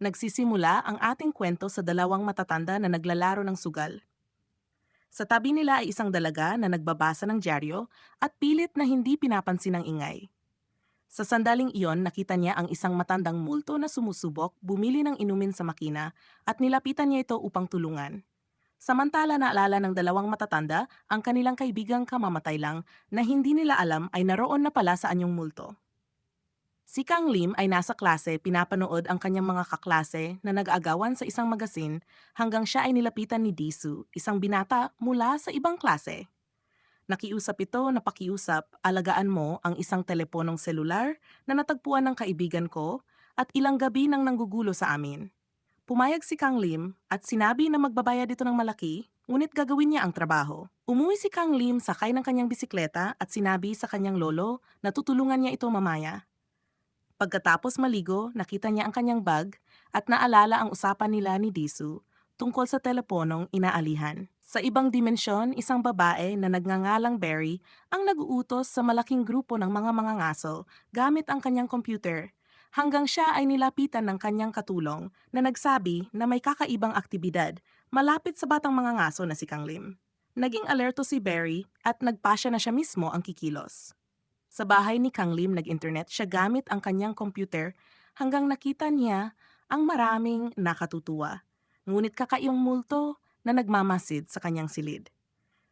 Nagsisimula ang ating kwento sa dalawang matatanda na naglalaro ng sugal. Sa tabi nila ay isang dalaga na nagbabasa ng dyaryo at pilit na hindi pinapansin ang ingay. Sa sandaling iyon, nakita niya ang isang matandang multo na sumusubok, bumili ng inumin sa makina at nilapitan niya ito upang tulungan. Samantala naalala ng dalawang matatanda ang kanilang kaibigang kamamatay lang na hindi nila alam ay naroon na pala sa anyong multo. Si Kang Lim ay nasa klase pinapanood ang kanyang mga kaklase na nag-agawan sa isang magasin hanggang siya ay nilapitan ni Disu, isang binata mula sa ibang klase. Nakiusap ito na pakiusap, alagaan mo ang isang teleponong selular na natagpuan ng kaibigan ko at ilang gabi nang nanggugulo sa amin. Pumayag si Kang Lim at sinabi na magbabayad ito ng malaki, ngunit gagawin niya ang trabaho. Umuwi si Kang Lim sakay ng kanyang bisikleta at sinabi sa kanyang lolo na tutulungan niya ito mamaya. Pagkatapos maligo, nakita niya ang kanyang bag at naalala ang usapan nila ni Disu tungkol sa teleponong inaalihan. Sa ibang dimensyon, isang babae na nagngangalang Barry ang nag-uutos sa malaking grupo ng mga mangangaso gamit ang kanyang computer hanggang siya ay nilapitan ng kanyang katulong na nagsabi na may kakaibang aktibidad malapit sa batang mangangaso na si Kang Lim. Naging alerto si Barry at nagpasya na siya mismo ang kikilos. Sa bahay ni Kang Lim nag-internet siya gamit ang kanyang computer hanggang nakita niya ang maraming nakatutuwa. Ngunit kakaiyong multo na nagmamasid sa kanyang silid.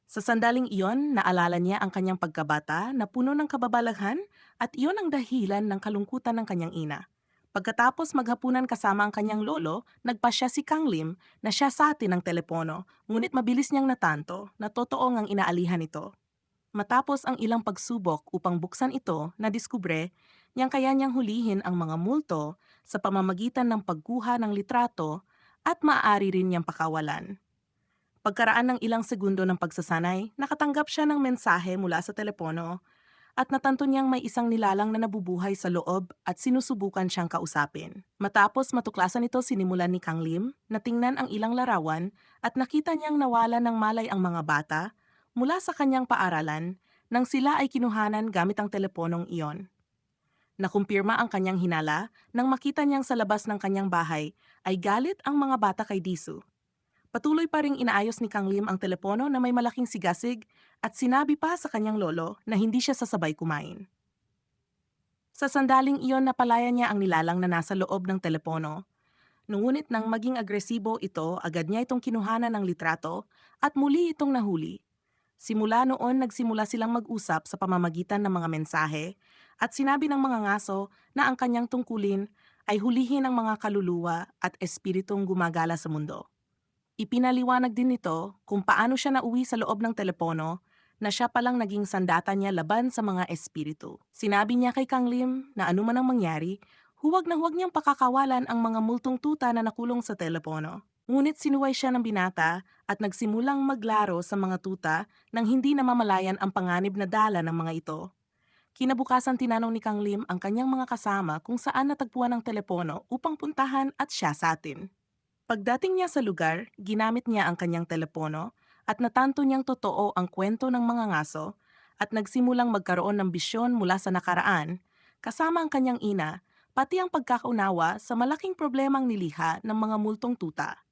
Sa sandaling iyon, naalala niya ang kanyang pagkabata na puno ng kababalaghan at iyon ang dahilan ng kalungkutan ng kanyang ina. Pagkatapos maghapunan kasama ang kanyang lolo, nagpasya si Kang Lim na siya sa atin ng telepono, ngunit mabilis niyang natanto na totoo ang inaalihan ito. Matapos ang ilang pagsubok upang buksan ito, nadiskubre niyang kaya niyang hulihin ang mga multo sa pamamagitan ng pagkuha ng litrato at maaari rin niyang pakawalan. Pagkaraan ng ilang segundo ng pagsasanay, nakatanggap siya ng mensahe mula sa telepono at natanto niyang may isang nilalang na nabubuhay sa loob at sinusubukan siyang kausapin. Matapos matuklasan ito sinimulan ni Kang Lim na tingnan ang ilang larawan at nakita niyang nawala ng malay ang mga bata mula sa kanyang paaralan nang sila ay kinuhanan gamit ang teleponong iyon. Nakumpirma ang kanyang hinala nang makita niyang sa labas ng kanyang bahay ay galit ang mga bata kay Disu. Patuloy pa ring inaayos ni Kang Lim ang telepono na may malaking sigasig at sinabi pa sa kanyang lolo na hindi siya sasabay kumain. Sa sandaling iyon napalaya niya ang nilalang na nasa loob ng telepono. Ngunit nang maging agresibo ito, agad niya itong kinuhanan ng litrato at muli itong nahuli Simula noon nagsimula silang mag-usap sa pamamagitan ng mga mensahe at sinabi ng mga ngaso na ang kanyang tungkulin ay hulihin ang mga kaluluwa at espiritong gumagala sa mundo. Ipinaliwanag din nito kung paano siya nauwi sa loob ng telepono na siya palang naging sandata niya laban sa mga espiritu. Sinabi niya kay Kang Lim na anuman ang mangyari, huwag na huwag niyang pakakawalan ang mga multong tuta na nakulong sa telepono. Ngunit sinuway siya ng binata at nagsimulang maglaro sa mga tuta nang hindi namamalayan ang panganib na dala ng mga ito. Kinabukasan tinanong ni Kang Lim ang kanyang mga kasama kung saan natagpuan ang telepono upang puntahan at siya sa atin. Pagdating niya sa lugar, ginamit niya ang kanyang telepono at natanto niyang totoo ang kwento ng mga ngaso at nagsimulang magkaroon ng bisyon mula sa nakaraan, kasama ang kanyang ina, pati ang pagkakaunawa sa malaking problemang niliha ng mga multong tuta.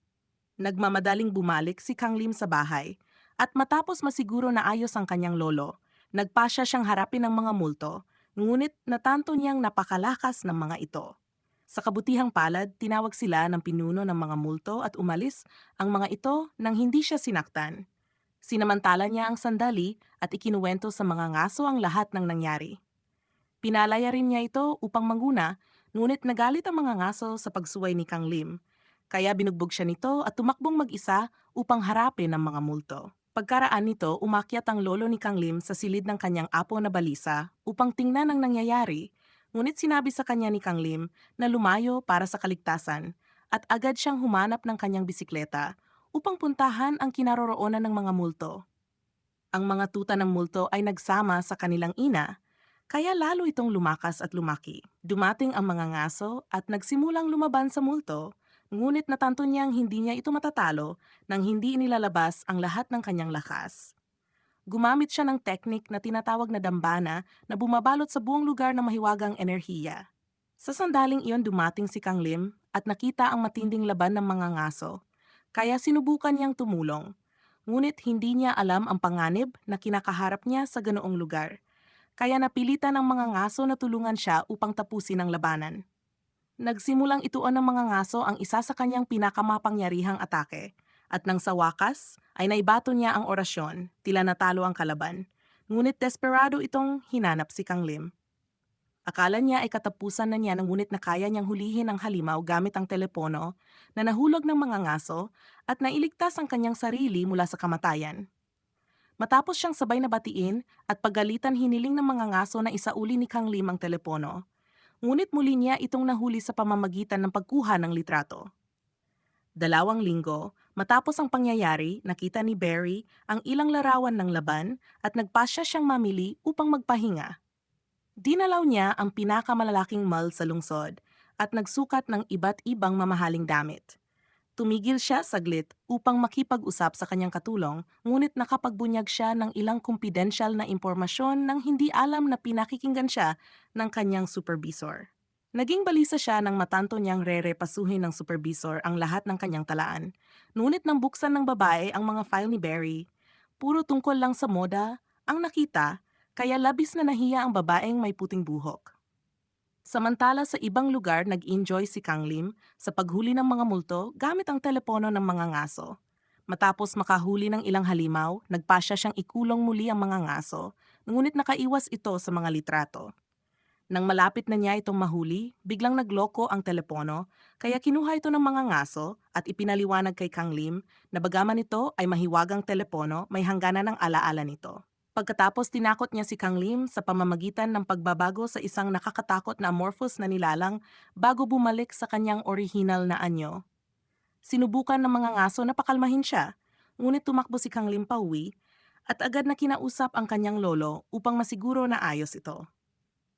Nagmamadaling bumalik si Kang Lim sa bahay at matapos masiguro na ayos ang kanyang lolo, nagpasya siyang harapin ng mga multo, ngunit natanto niyang napakalakas ng mga ito. Sa kabutihang palad, tinawag sila ng pinuno ng mga multo at umalis ang mga ito nang hindi siya sinaktan. Sinamantala niya ang sandali at ikinuwento sa mga ngaso ang lahat ng nangyari. Pinalaya rin niya ito upang manguna, ngunit nagalit ang mga ngaso sa pagsuway ni Kang Lim kaya binugbog siya nito at tumakbong mag-isa upang harapin ang mga multo. Pagkaraan nito, umakyat ang lolo ni Kang Lim sa silid ng kanyang apo na balisa upang tingnan ang nangyayari, ngunit sinabi sa kanya ni Kang Lim na lumayo para sa kaligtasan at agad siyang humanap ng kanyang bisikleta upang puntahan ang kinaroroonan ng mga multo. Ang mga tuta ng multo ay nagsama sa kanilang ina, kaya lalo itong lumakas at lumaki. Dumating ang mga ngaso at nagsimulang lumaban sa multo ngunit natanto niyang hindi niya ito matatalo nang hindi inilalabas ang lahat ng kanyang lakas. Gumamit siya ng teknik na tinatawag na dambana na bumabalot sa buong lugar ng mahiwagang enerhiya. Sa sandaling iyon dumating si Kang Lim at nakita ang matinding laban ng mga ngaso. Kaya sinubukan niyang tumulong. Ngunit hindi niya alam ang panganib na kinakaharap niya sa ganoong lugar. Kaya napilitan ng mga ngaso na tulungan siya upang tapusin ang labanan. Nagsimulang ituon ng mga ngaso ang isa sa kanyang pinakamapangyarihang atake. At nang sa wakas, ay naibato niya ang orasyon, tila natalo ang kalaban. Ngunit desperado itong hinanap si Kang Lim. Akala niya ay katapusan na niya ngunit na kaya niyang hulihin ang halimaw gamit ang telepono na nahulog ng mga ngaso at nailigtas ang kanyang sarili mula sa kamatayan. Matapos siyang sabay na batiin at pagalitan hiniling ng mga ngaso na isauli ni Kang Lim ang telepono, ngunit muli niya itong nahuli sa pamamagitan ng pagkuha ng litrato. Dalawang linggo, matapos ang pangyayari, nakita ni Barry ang ilang larawan ng laban at nagpasya siyang mamili upang magpahinga. Dinalaw niya ang pinakamalalaking mall sa lungsod at nagsukat ng iba't ibang mamahaling damit. Tumigil siya saglit upang makipag-usap sa kanyang katulong, ngunit nakapagbunyag siya ng ilang kumpidensyal na impormasyon nang hindi alam na pinakikinggan siya ng kanyang supervisor. Naging balisa siya nang matanto niyang re-repasuhin ng supervisor ang lahat ng kanyang talaan. Ngunit nang buksan ng babae ang mga file ni Barry, puro tungkol lang sa moda ang nakita kaya labis na nahiya ang babaeng may puting buhok. Samantala sa ibang lugar nag-enjoy si Kang Lim sa paghuli ng mga multo gamit ang telepono ng mga ngaso. Matapos makahuli ng ilang halimaw, nagpasya siyang ikulong muli ang mga ngaso, ngunit nakaiwas ito sa mga litrato. Nang malapit na niya itong mahuli, biglang nagloko ang telepono, kaya kinuha ito ng mga ngaso at ipinaliwanag kay Kang Lim na bagaman ito ay mahiwagang telepono, may hangganan ng alaala nito. Pagkatapos tinakot niya si Kang Lim sa pamamagitan ng pagbabago sa isang nakakatakot na amorphous na nilalang bago bumalik sa kanyang orihinal na anyo. Sinubukan ng mga ngaso na pakalmahin siya, ngunit tumakbo si Kang Lim pauwi at agad na kinausap ang kanyang lolo upang masiguro na ayos ito.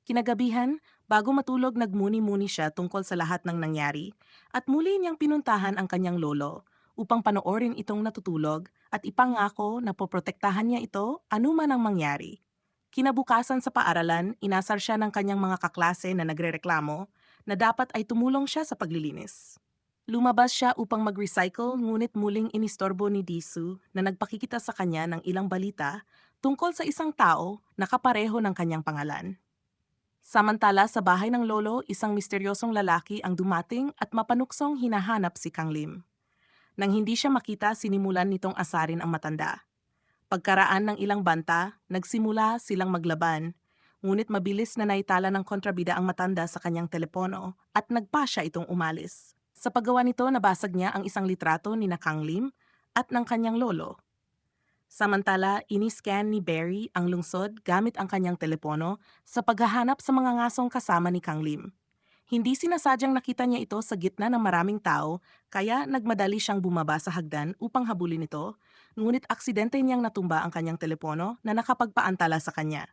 Kinagabihan, bago matulog nagmuni-muni siya tungkol sa lahat ng nangyari at muli niyang pinuntahan ang kanyang lolo upang panoorin itong natutulog at ipangako na poprotektahan niya ito anuman ang mangyari. Kinabukasan sa paaralan, inasar siya ng kanyang mga kaklase na nagrereklamo na dapat ay tumulong siya sa paglilinis. Lumabas siya upang mag-recycle ngunit muling inistorbo ni Disu na nagpakikita sa kanya ng ilang balita tungkol sa isang tao na kapareho ng kanyang pangalan. Samantala sa bahay ng lolo, isang misteryosong lalaki ang dumating at mapanuksong hinahanap si Kang Lim. Nang hindi siya makita, sinimulan nitong asarin ang matanda. Pagkaraan ng ilang banta, nagsimula silang maglaban, ngunit mabilis na naitala ng kontrabida ang matanda sa kanyang telepono at nagpa siya itong umalis. Sa paggawa nito, nabasag niya ang isang litrato ni Nakang Lim at ng kanyang lolo. Samantala, iniscan ni Barry ang lungsod gamit ang kanyang telepono sa paghahanap sa mga ngasong kasama ni Kang Lim. Hindi sinasadyang nakita niya ito sa gitna ng maraming tao, kaya nagmadali siyang bumaba sa hagdan upang habulin ito, ngunit aksidente niyang natumba ang kanyang telepono na nakapagpaantala sa kanya.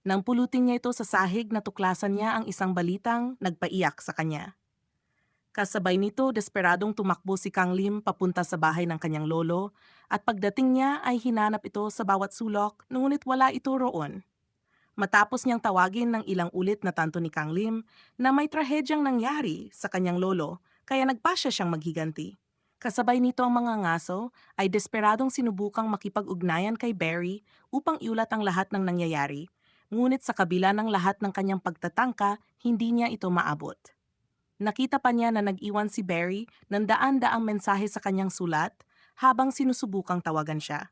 Nang pulutin niya ito sa sahig, natuklasan niya ang isang balitang nagpaiyak sa kanya. Kasabay nito, desperadong tumakbo si Kang Lim papunta sa bahay ng kanyang lolo at pagdating niya ay hinanap ito sa bawat sulok ngunit wala ito roon. Matapos niyang tawagin ng ilang ulit na tanto ni Kang Lim na may trahedyang nangyari sa kanyang lolo kaya nagpasya siyang maghiganti. Kasabay nito ang mga ngaso ay desperadong sinubukang makipag-ugnayan kay Barry upang iulat ang lahat ng nangyayari, ngunit sa kabila ng lahat ng kanyang pagtatangka, hindi niya ito maabot. Nakita pa niya na nag-iwan si Barry ng daan-daang mensahe sa kanyang sulat habang sinusubukang tawagan siya.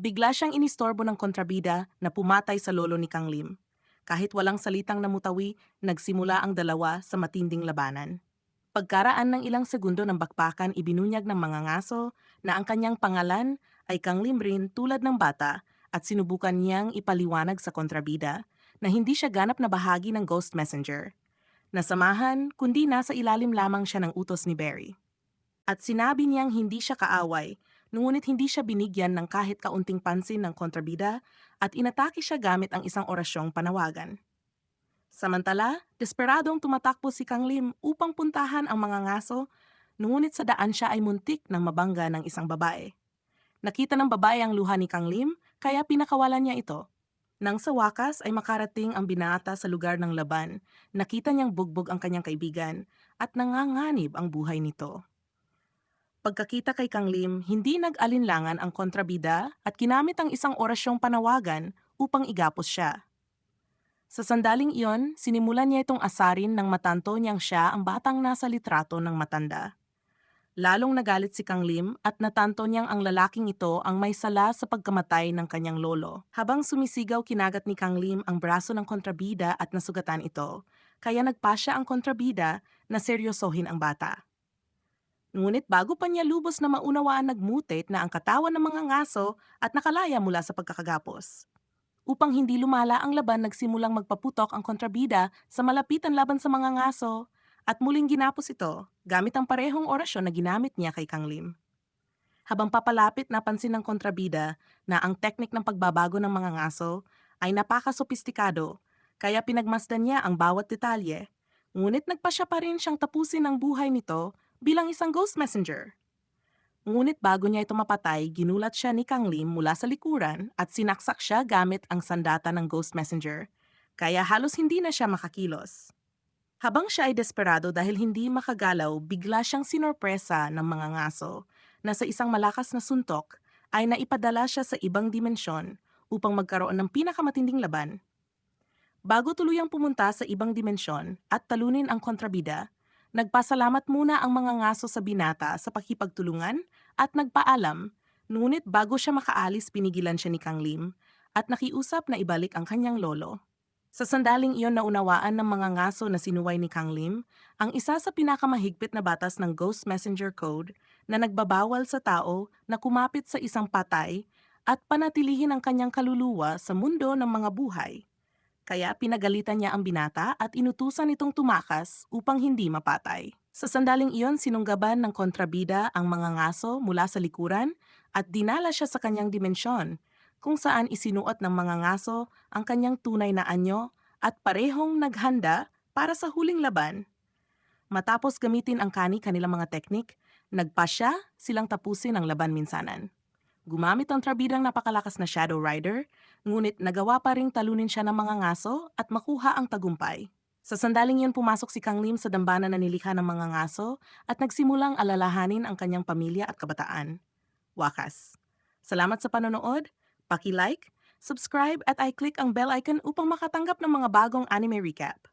Bigla siyang inistorbo ng kontrabida na pumatay sa lolo ni Kang Lim. Kahit walang salitang namutawi, nagsimula ang dalawa sa matinding labanan. Pagkaraan ng ilang segundo ng bakbakan, ibinunyag ng mga ngaso na ang kanyang pangalan ay Kang Lim rin tulad ng bata at sinubukan niyang ipaliwanag sa kontrabida na hindi siya ganap na bahagi ng Ghost Messenger. Nasamahan, kundi nasa ilalim lamang siya ng utos ni Barry. At sinabi niyang hindi siya kaaway ngunit hindi siya binigyan ng kahit kaunting pansin ng kontrabida at inatake siya gamit ang isang orasyong panawagan. Samantala, desperadong tumatakbo si Kang Lim upang puntahan ang mga ngaso, ngunit sa daan siya ay muntik ng mabangga ng isang babae. Nakita ng babae ang luha ni Kang Lim, kaya pinakawalan niya ito. Nang sa wakas ay makarating ang binata sa lugar ng laban, nakita niyang bugbog ang kanyang kaibigan at nanganganib ang buhay nito. Pagkakita kay Kang Lim, hindi nag-alinlangan ang kontrabida at ginamit ang isang orasyong panawagan upang igapos siya. Sa sandaling iyon, sinimulan niya itong asarin nang matanto niyang siya ang batang nasa litrato ng matanda. Lalong nagalit si Kang Lim at natanto niyang ang lalaking ito ang may sala sa pagkamatay ng kanyang lolo. Habang sumisigaw kinagat ni Kang Lim ang braso ng kontrabida at nasugatan ito, kaya nagpasya ang kontrabida na seryosohin ang bata. Ngunit bago pa niya lubos na maunawaan nagmutit na ang katawan ng mga ngaso at nakalaya mula sa pagkakagapos. Upang hindi lumala ang laban nagsimulang magpaputok ang kontrabida sa malapitan laban sa mga ngaso at muling ginapos ito gamit ang parehong orasyon na ginamit niya kay Kang Lim. Habang papalapit napansin ng kontrabida na ang teknik ng pagbabago ng mga ngaso ay napaka-sopistikado kaya pinagmasdan niya ang bawat detalye, ngunit nagpa siya pa rin siyang tapusin ang buhay nito bilang isang ghost messenger. Ngunit bago niya ito mapatay, ginulat siya ni Kang Lim mula sa likuran at sinaksak siya gamit ang sandata ng ghost messenger, kaya halos hindi na siya makakilos. Habang siya ay desperado dahil hindi makagalaw, bigla siyang sinorpresa ng mga ngaso na sa isang malakas na suntok ay naipadala siya sa ibang dimensyon upang magkaroon ng pinakamatinding laban. Bago tuluyang pumunta sa ibang dimensyon at talunin ang kontrabida, Nagpasalamat muna ang mga ngaso sa binata sa pakipagtulungan at nagpaalam, ngunit bago siya makaalis pinigilan siya ni Kang Lim at nakiusap na ibalik ang kanyang lolo. Sa sandaling iyon naunawaan ng mga ngaso na sinuway ni Kang Lim ang isa sa pinakamahigpit na batas ng Ghost Messenger Code na nagbabawal sa tao na kumapit sa isang patay at panatilihin ang kanyang kaluluwa sa mundo ng mga buhay. Kaya pinagalitan niya ang binata at inutusan itong tumakas upang hindi mapatay. Sa sandaling iyon, sinunggaban ng kontrabida ang mga ngaso mula sa likuran at dinala siya sa kanyang dimensyon, kung saan isinuot ng mga ngaso ang kanyang tunay na anyo at parehong naghanda para sa huling laban. Matapos gamitin ang kani kanilang mga teknik, nagpasya silang tapusin ang laban minsanan. Gumamit ang trabidang napakalakas na Shadow Rider, ngunit nagawa pa ring talunin siya ng mga ngaso at makuha ang tagumpay. Sa sandaling yun pumasok si Kang Lim sa dambana na nilikha ng mga ngaso at nagsimulang alalahanin ang kanyang pamilya at kabataan. Wakas. Salamat sa panonood, paki-like, subscribe at i-click ang bell icon upang makatanggap ng mga bagong anime recap.